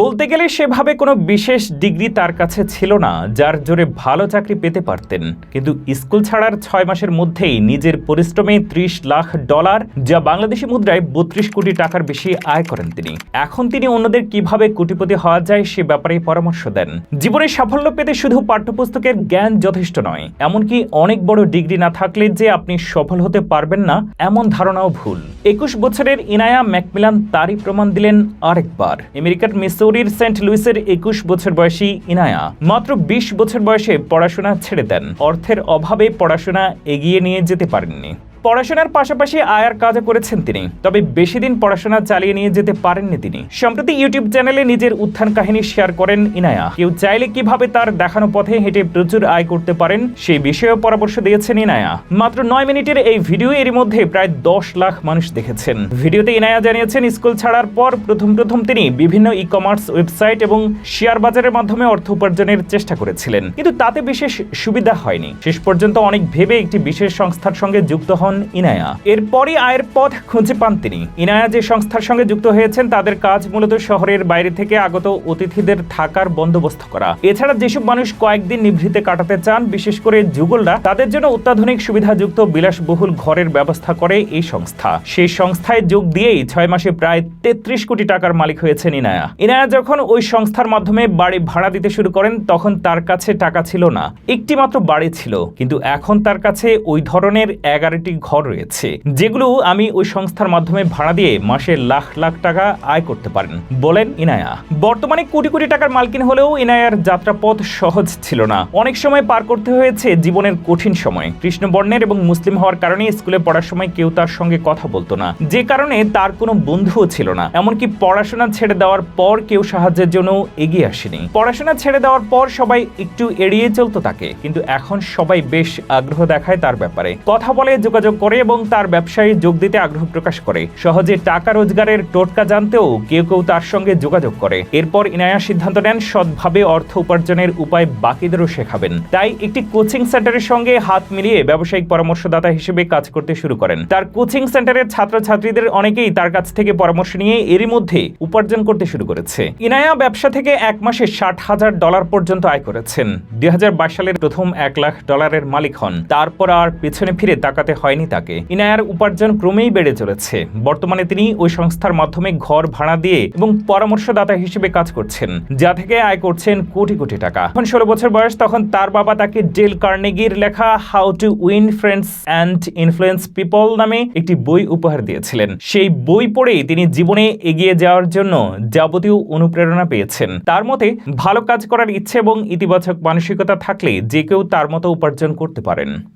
বলতে গেলে সেভাবে কোনো বিশেষ ডিগ্রি তার কাছে ছিল না, যার জোরে ভালো চাকরি পেতে পারতেন। কিন্তু স্কুল ছাড়ার ছয় মাসের মধ্যেই নিজের পরিশ্রমে ত্রিশ লাখ ডলার, যা বাংলাদেশি মুদ্রায় বত্রিশ কোটি টাকার বেশি আয় করেন তিনি। এখন তিনি অন্যদের কীভাবে কোটিপতি হওয়া যায় সে ব্যাপারে পরামর্শ দেন। জীবনে সাফল্য পেতে শুধু পাঠ্যপুস্তকের জ্ঞান যথেষ্ট নয়, এমনকি অনেক বড় ডিগ্রি না থাকলে যে আপনি সফল হতে পারবেন না, এমন ধারণাও ভুল। একুশ বছরের ইনায়া ম্যাকমিলান তারই প্রমাণ দিলেন আরেকবার। আমেরিকার মিসৌরির সেন্ট লুইসের একুশ বছর বয়সী ইনায়া। মাত্র বিশ বছর বয়সে পড়াশোনা ছেড়ে দেন। অর্থের অভাবে পড়াশোনা এগিয়ে নিয়ে যেতে পারেননি। পড়াশোনার পাশাপাশি আয়ার কাজও করেছেন তিনি, তবে বেশি দিন পড়াশোনা চালিয়ে নিয়ে যেতে পারেননি তিনি। সম্প্রতি ইউটিউব চ্যানেলে নিজের উত্থান কাহিনী শেয়ার করেন ইনায়া। কেউ চাইলে কীভাবে তার দেখানো পথে হেঁটে প্রচুর আয় করতে পারেন, সেই বিষয়েও পরামর্শ দিয়েছেন ইনায়া। মাত্র নয় মিনিটের এই ভিডিও এর মধ্যে প্রায় দশ লাখ মানুষ দেখেছেন। ভিডিওতে ইনায়া জানিয়েছেন, স্কুল ছাড়ার পর প্রথম প্রথম তিনি বিভিন্ন ই কমার্স ওয়েবসাইট এবং শেয়ার বাজারের মাধ্যমে অর্থ উপার্জনের চেষ্টা করেছিলেন। কিন্তু তাতে বিশেষ সুবিধা হয়নি। শেষ পর্যন্ত অনেক ভেবে একটি বিশেষ সংস্থার সঙ্গে যুক্ত হন ইনায়া। এরপরই আয়ের পথ খুঁজে পান তিনি। ইনায়া যে সংস্থার সঙ্গে যুক্ত হয়েছেন, তাদের কাজ মূলত শহরের বাইরে থেকে আগত অতিথিদের থাকার বন্দোবস্ত করা। এছাড়া যেসব মানুষ কয়েকদিন নিভৃতে কাটাতে চান, বিশেষ করে যুগলরা, তাদের জন্য অত্যাধুনিক সুবিধাযুক্ত বিলাসবহুল ঘরের ব্যবস্থা করে এই সংস্থা। সেই সংস্থায় যোগ দিয়েই ছয় মাসে প্রায় তেত্রিশ কোটি টাকার মালিক হয়েছেন ইনায়া। ইনায়া যখন ওই সংস্থার মাধ্যমে বাড়ি ভাড়া দিতে শুরু করেন, তখন তার কাছে টাকা ছিল না। একটি মাত্র বাড়ি ছিল, কিন্তু এখন তার কাছে ওই ধরনের এগারোটি ঘর রয়েছে, যেগুলো আমি ওই সংস্থার মাধ্যমে ভাড়া দিয়ে মাসে লাখ লাখ টাকা আয় করতে পারেন, বলেন ইনায়া। বর্তমানে কোটি কোটি টাকার মালকিন হলেও ইনায়ার যাত্রাপথ সহজ ছিল না। অনেক সময় পার করতে হয়েছে জীবনের কঠিন সময়। কৃষ্ণবর্ণের এবং মুসলিম হওয়ার কারণে স্কুলে পড়ার সময় কেউ তার সঙ্গে কথা বলতো না। যে কারণে তার কোনো বন্ধুও ছিল না। এমনকি পড়াশোনা ছেড়ে দেওয়ার পর কেউ সাহায্যের জন্য এগিয়ে আসেনি। পড়াশোনা ছেড়ে দেওয়ার পর সবাই একটু এড়িয়ে চলতো তাকে, কিন্তু এখন সবাই বেশ আগ্রহ দেখায় তার ব্যাপারে। কথা বলে যোগাযোগ করে এবং তার ব্যবসায় যোগ দিতে আগ্রহ প্রকাশ করে। সহজে টাকা রোজগারের টোটকা জানতেও কেউ কেউ তার সঙ্গে যোগাযোগ করে। এরপর ইনায়া সিদ্ধান্ত নেন, সৎভাবে অর্থ উপার্জনের উপায় বাকিদেরও শেখাবেন। তাই একটি কোচিং সেন্টারের সঙ্গে হাত মিলিয়ে ব্যবসায়িক পরামর্শদাতা হিসেবে কাজ করতে শুরু করেন। তার কোচিং সেন্টারের ছাত্রছাত্রীদের অনেকেই তার কাছ থেকে পরামর্শ নিয়ে এরই মধ্যে উপার্জন করতে শুরু করেছে। ইনায়া ব্যবসা থেকে এক মাসে ষাট হাজার ডলার পর্যন্ত আয় করেছেন। দুই হাজার বাইশ সালের প্রথম এক লাখ ডলারের মালিক হন। তারপর আর পিছনে ফিরে তাকাতে হয়নি তাকে। ইনায়ার উপার্জন ক্রমেই বেড়ে চলেছে। বর্তমানে তিনি ওই সংস্থার মাধ্যমে ঘর ভাড়া দিয়ে এবং পরামর্শদাতা হিসেবে কাজ করছেন, যা থেকে আয় করছেন কোটি কোটি টাকা। এখন ষোলো বছর বয়স, তখন তার বাবা তাকে ডেল কার্নেগির লেখা how to win friends and influence people নামে একটি বই উপহার দিয়েছিলেন। সেই বই পড়েই তিনি জীবনে এগিয়ে যাওয়ার জন্য যাবতীয় অনুপ্রেরণা পেয়েছেন। তার মতে, ভালো কাজ করার ইচ্ছে এবং ইতিবাচক মানসিকতা থাকলে যে কেউ তার মতো উপার্জন করতে পারেন।